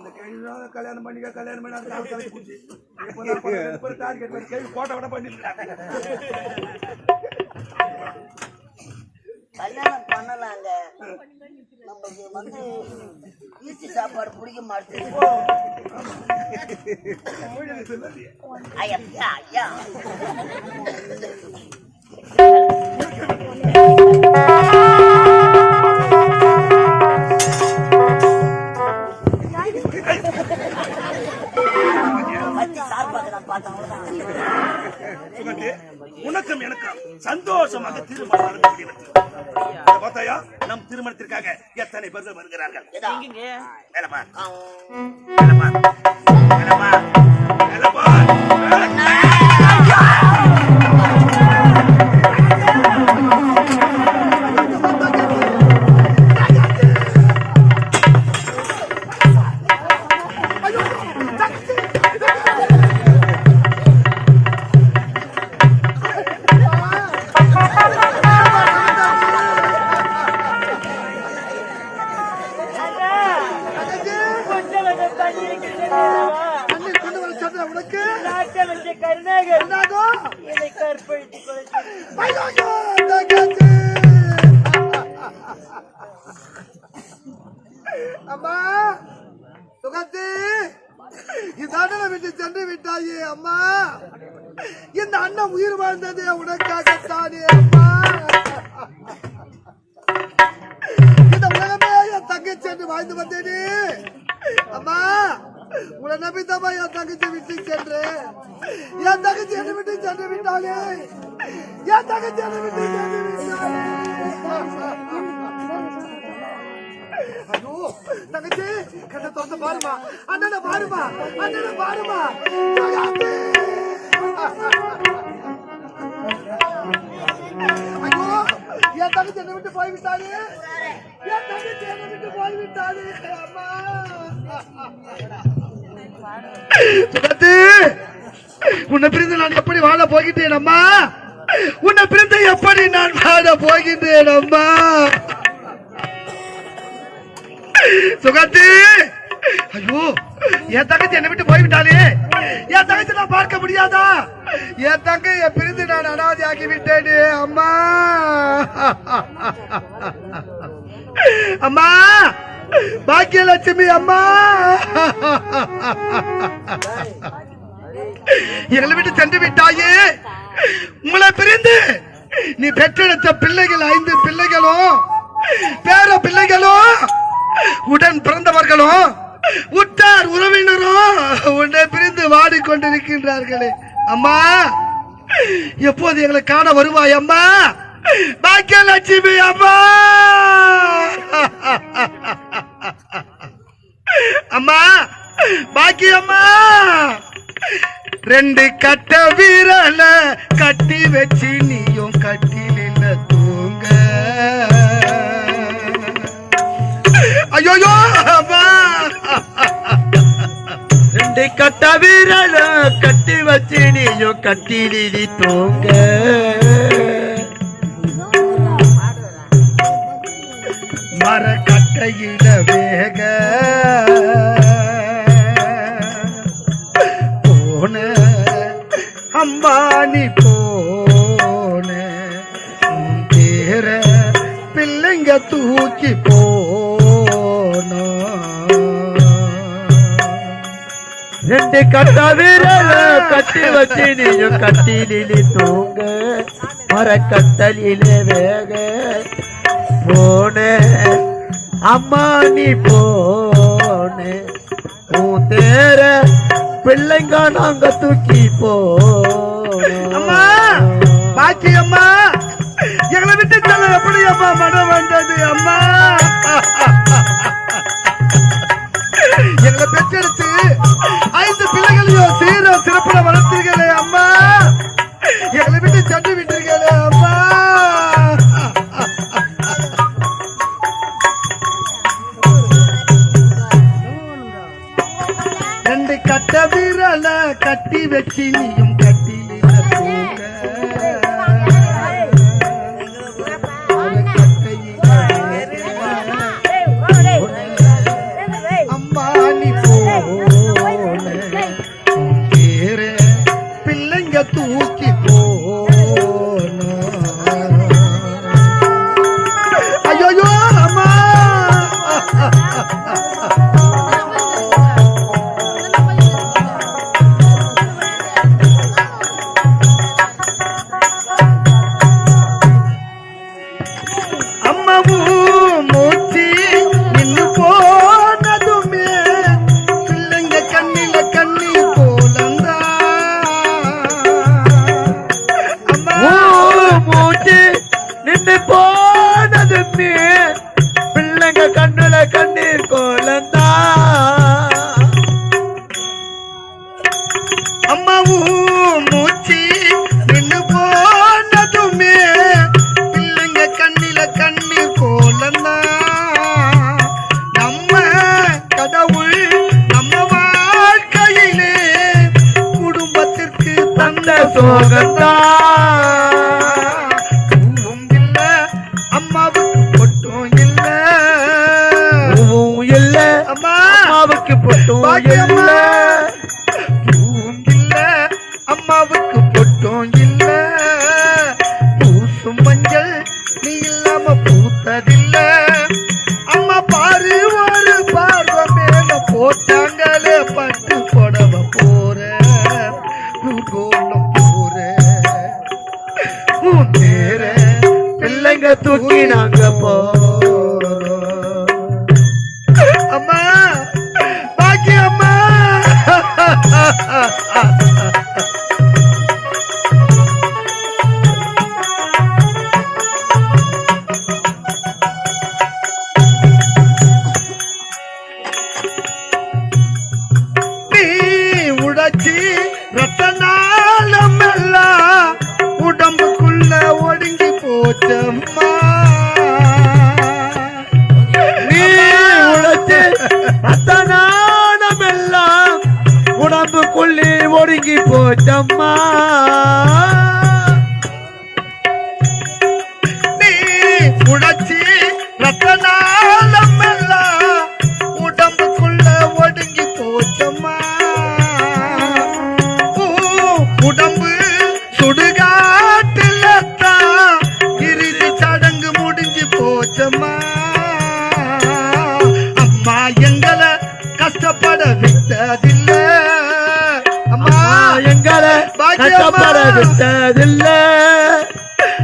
அந்த கேள்வி கல்யாணம் பண்ணிக்க கல்யாணம் பண்ணி அந்த பத்து பேர் டார்கெட் பண்ணி கேள்வி போட்டோ கூட பண்ணிருக்காங்க கல்யாணம் பண்ணலாங்க. நமக்கு வந்து ஈஸ்டி சாப்பாடு பிடிக்க மாட்டேங்குது. ஐயா ஐயா. நம் திருமணத்திற்காக எத்தனை பேர்கள் வருகிறார்கள் இதா. மேல பார். இதான விட்டு சென்று விட்டாயே அம்மா? இந்த அண்ணன் உயிர் வாழ்ந்தது உனக்காகத்தானே அம்மா? இந்த உலகமே என் தங்கை சென்று வாழ்ந்து வந்தேனே. அம்மா உன்னை நம்பித்தம்மா என் தங்கச்சி விட்டு சென்று. என் தங்கச்சி என்ன விட்டு சென்று விட்டாலே என் தங்கச்சி என்ன விட்டு சென்று விட்டாலே ஐயோ தங்கச்சி கண்ணை திறந்து பாருமா. அண்ணனை பாருமா அண்ணனை பாருமா. ஐயோ என் தங்கச்சி என்னை விட்டு போய்விட்டாரு என் தங்கச்சி என்னை விட்டு போய்விட்டாரு அம்மா. சுகத்து உன்னை பிரிந்து நான் எப்படி வாழ போகின்றேன் அம்மா? உன்னை பிரிந்து எப்படி நான் வாழ போகின்றேன் அம்மா? சுகத்து ஐயோ என் தங்கச்சி என்னை விட்டு போய்விட்டாலே என் தங்கச்சி நான் பார்க்க முடியாதா? என் தங்கையை பிரிந்து நான் அனாதி ஆக்கி விட்டேனே அம்மா. அம்மா பாக்கியலட்சுமி அம்மா. எங்களை விட்டு சென்று விட்டாயே. உங்களை பிரிந்து நீ பெற்றெடுத்த பிள்ளைகள் ஐந்து பிள்ளைகளும் பேர பிள்ளைகளும் உடன் பிறந்தவர்களும் உற்றார் உறவினரும் உன்னை பிரிந்து வாடிக்கொண்டிருக்கின்றார்களே. அம்மா எப்போது எங்களை காண வருவாய் அம்மா? பாக்கியலட்சுமி அம்மா! அம்மா பாக்கியம்மா! ரெண்டு கட்ட வீரல கட்டி வச்சு நீயும் கட்டி ஐயோயோ ரெண்டு கட்ட வீரல கட்டி வச்சு நீயும் கட்டிலி தூங்க. கட்டி கட்டிலே தூங்க மரக்கட்டலிலே வேக. போன அம்மா நீ போன. உன் தேர பிள்ளைங்க நாங்க தூக்கி அம்மா பாக்கி அம்மா எங்களை விட்டு தலை எப்படி அம்மா மனம் வந்தது அம்மா? எங்களை பெற்றெடுத்து ஐந்து பிள்ளைகளையும் சீர சிறப்புல கட்டி வெட்டி நீயும் பொட்டும் அம்மாவுக்கு நீ போச்சம்மா கஷ்டப்பட விட்டதில்லை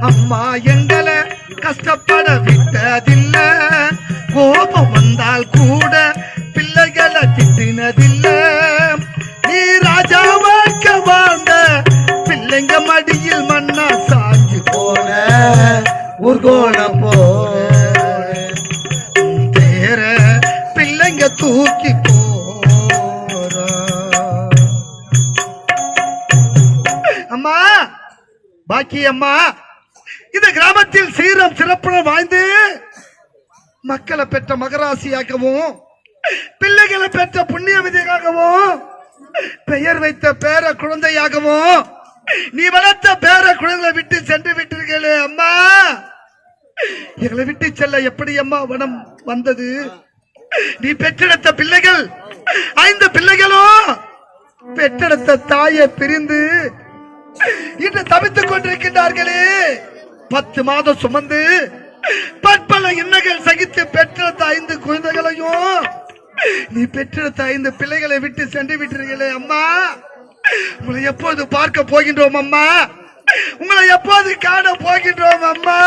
அம்மா எங்களை கஷ்டப்பட அம்மா இந்த கிராமத்தில் சீரம் சிறப்புடன் வாழ்ந்து மக்களை பெற்ற மகராசியாகவும் பிள்ளைகளை பெற்ற புண்ணியவதியாகவும் பெயர் வைத்த பேர குழந்தையாகவும் நீ வளர்த்த பேர குழந்தைகளை விட்டு சென்று விட்டீர்களே அம்மா. எங்களை விட்டு செல்ல எப்படி அம்மா வனம் வந்தது? நீ பெற்றெடுத்த பிள்ளைகள் ஐந்து பிள்ளைகளும் பெற்றெடுத்த தாயை பிரிந்து இன்று தவித்துக் கொண்டிருக்கின்றார்களே. பத்து மாதம் சுமந்து பற்பல இன்னல்கள் சகித்து பெற்ற ஐந்து குழந்தைகளையும் நீ பெற்ற ஐந்து பிள்ளைகளை விட்டு சென்று விட்டீர்களே அம்மா. உங்களை எப்போது பார்க்க போகின்றோம் அம்மா? உங்களை எப்போது காண போகின்றோம் அம்மா?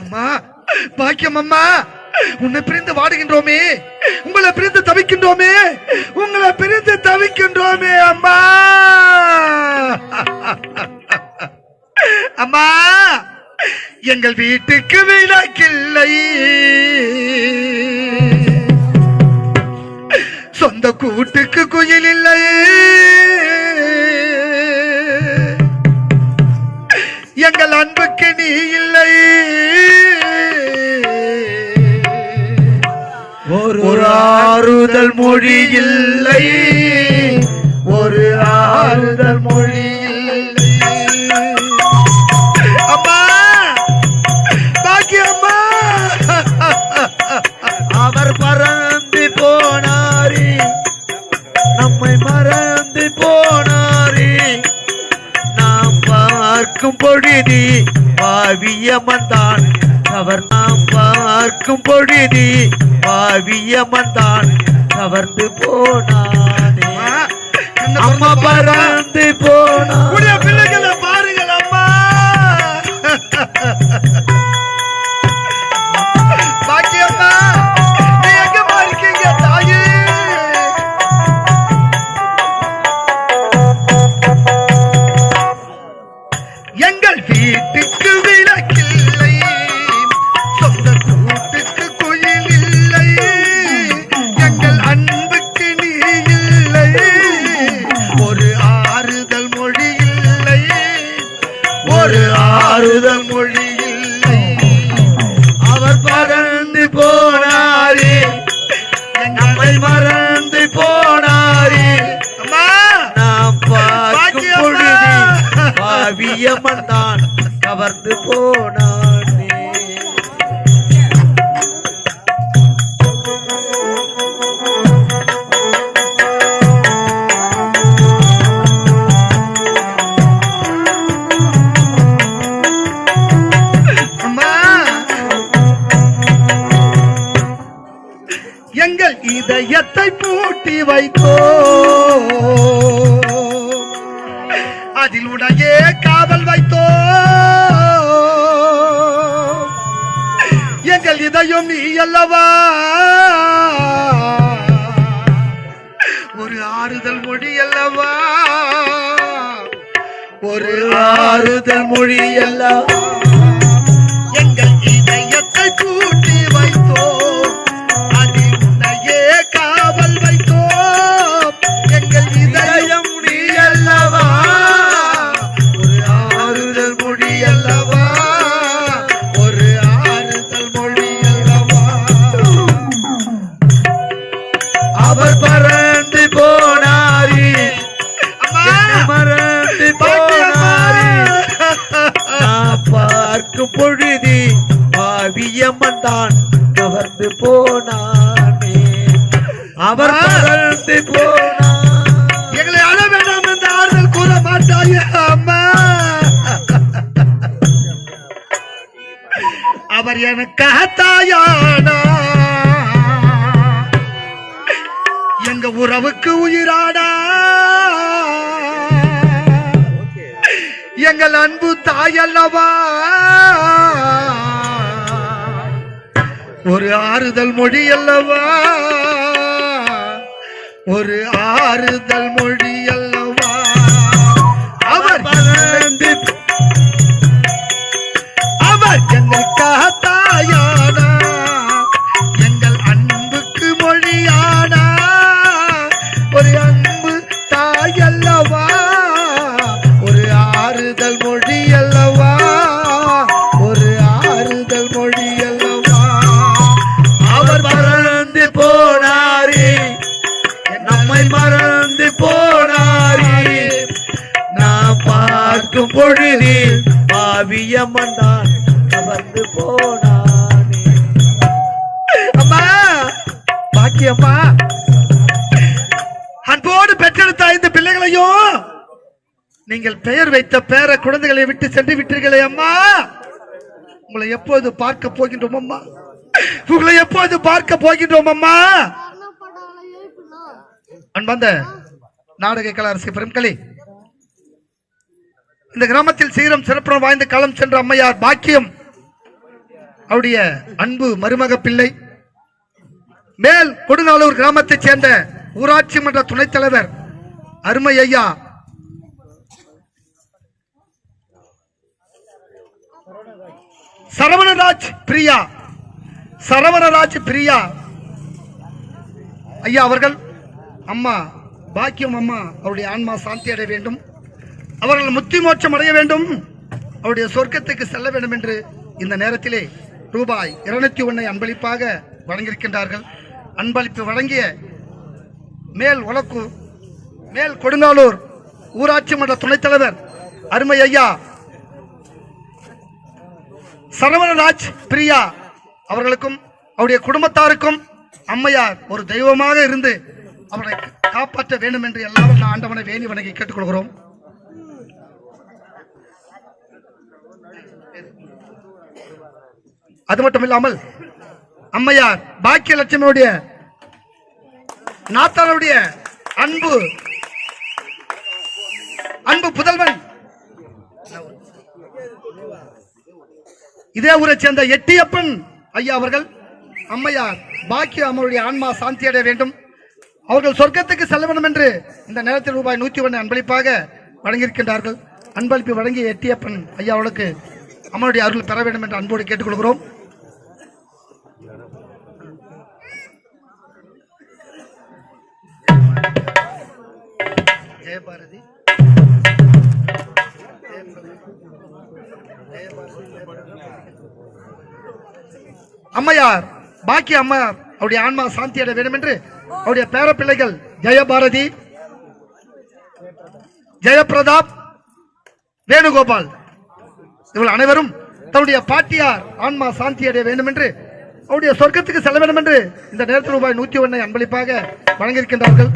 அம்மா பாக்கியம் அம்மா. உன்னை பிரிந்து வாடுகின்றோமே உங்களை பிரிந்து தவிக்கின்றோமே உங்களை பிரிந்து தவிக்கின்றோமே அம்மா. அம்மா எங்கள் வீட்டுக்கு விளக்கில்லை. சொந்த கூட்டுக்கு குயில் இல்லை. எங்கள் அன்புக்கு நீ இல்லை. ஆறுதல் மொழி இல்லை. ஒரு ஆறுதல் மொழி இல்லை. அம்மா! பாக்கி அம்மா! அவர் பறந்து போனாரே. நம்மை மறந்து போனாரே. நாம் பார்க்கும் பொழுதி பாவியமன் அவர் நாம் பார்க்கும் பொழுது பாவியமன் போனானே அம்மா தான் கவர்ந்து போனானே. அம்மா. எங்கள் இதயத்தை பூட்டி வைத்தோ. அதில் உடையே காதல் வைத்தோ. எங்கள் இதயம் நீ அல்லவா? ஒரு ஆறுதல் மொழி அல்லவா? ஒரு ஆறுதல் மொழி அல்லவா? எங்கள் இதயத்தை கூற அம்மா அவர் எனக்காக தாயானா எங்க உறவுக்கு உயிராடா. எங்கள் அன்பு தாயல்லவா ஒரு ஆறுதல் மொழி அல்லவா. ஒரு ஆறுதல் மொழி அல்ல. பொழுதில் பாவியம்மன் தான் கவர்ந்து போனானே. அம்மா பாக்கியம்மா. அன்போடு பெற்றெடுத்த ஐந்து பிள்ளைகளையும் நீங்கள் பெயர் வைத்த பேர குழந்தைகளை விட்டு சென்று விட்டீர்களே அம்மா. உங்களை எப்போது பார்க்க போகின்றோம் அம்மா? உங்களை எப்போது பார்க்க போகின்றோம் அம்மா? அன்பந்த நாடக கலாரசி பெரும்களி இந்த கிராமத்தில் சீரம் சிறப்புடன் வாய்ந்த களம் சென்ற அம்மையார் பாக்கியம். அவருடைய அன்பு மருமக பிள்ளை. மேல் கொடுங்காலூர் கிராமத்தைச் சேர்ந்த ஊராட்சி மன்ற துணைத் தலைவர் அருமை ஐயா. சரவணராஜ் பிரியா. சரவணராஜ் பிரியா. ஐயா அவர்கள் அம்மா பாக்கியம் அம்மா அவருடைய ஆன்மா சாந்தி அடைய வேண்டும். அவர்கள் முத்தி மோட்சம் அடைய வேண்டும். அவருடைய சொர்க்கத்துக்கு செல்ல வேண்டும் என்று இந்த நேரத்திலே ரூபாய் இருநூத்தி ஒன்னை அன்பளிப்பாக வழங்கியிருக்கின்றார்கள். அன்பளிப்பு வழங்கிய மேல் உலக்கு மேல் கொடுங்காலூர் ஊராட்சி மன்ற துணைத் தலைவர் அருமை ஐயா சரவணராஜ் பிரியா அவர்களுக்கும் அவருடைய குடும்பத்தாருக்கும் அம்மையார் ஒரு தெய்வமாக இருந்து அவரை காப்பாற்ற வேண்டும் என்று எல்லாரும் ஆண்டவனை வேணி வணங்கி கேட்டுக்கொள்கிறோம். அது மட்டும் இல்லாமல் அம்மையார் பாக்கியலட்சுமியுடைய நாத்தானுடைய அன்பு அன்பு புதல்வன். இதே ஊரை சேர்ந்த எட்டியப்பன் ஐயா அவர்கள் அம்மையார் பாக்கிய அம்மனுடைய ஆன்மா சாந்தி அடைய வேண்டும். அவர்கள் சொர்க்கத்துக்கு செல்ல வேண்டும் என்று இந்த நேரத்தில் ரூபாய் நூத்தி ஒன்று அன்பளிப்பாக வழங்கியிருக்கின்றார்கள். அன்பளிப்பு வழங்கிய எட்டியப்பன் ஐயாவுக்கு அம்மனுடைய அருள் பெற வேண்டும் என்று அன்போடு கேட்டுக்கொள்கிறோம். ஜெயபாரதி அம்மையார் பாக்கி அம்மையார் அவருடைய ஆன்மா சாந்தி அடைய வேண்டும் என்று அவருடைய பேரப்பிள்ளைகள் ஜெயபாரதி ஜெயபிரதாப் வேணுகோபால். இவர்கள் அனைவரும் தன்னுடைய பாட்டியார் ஆன்மா சாந்தி அடைய வேண்டும் என்று அவருடைய சொர்க்கத்துக்கு செல்ல வேண்டும் என்று இந்த நேரத்தில் ரூபாய் நூத்தி ஒன்னை அன்பளிப்பாக வழங்கியிருக்கின்றார்கள்.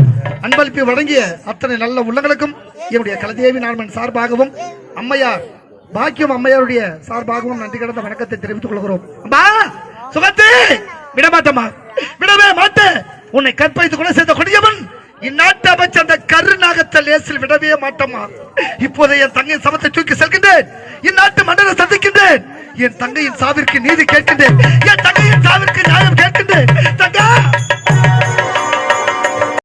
அன்பளிப்பு வழங்கிய அத்தனை நல்ல உள்ளங்களுக்கும் என்னுடைய கலதேவி நாள்மன் சார்பாகவும் அம்மையார் பாக்கியம் அம்மையாருடைய சார்பாகவும் நன்றி கடந்த வணக்கத்தை தெரிவித்துக் கொள்கிறோம். அம்மா சுகத்தே விடமாட்டமா விடவே மாட்டேன். உன்னை கற்பழித்துக் கொண்டு சேர்ந்த கொடியவன் இந்நாட்டு அமைச்சர் அந்த கருநாகத்தை லேசில் விடவே மாட்டோமா இப்போது என் தங்கையின் சமத்தை தூக்கி செல்கின்றேன். இந்நாட்டு மன்னரை சந்திக்கின்றேன். என் தங்கையின் சாவிற்கு நீதி கேட்கின்றேன். என் தங்கையின் சாவிற்கு நியாயம் கேட்கின்றேன்.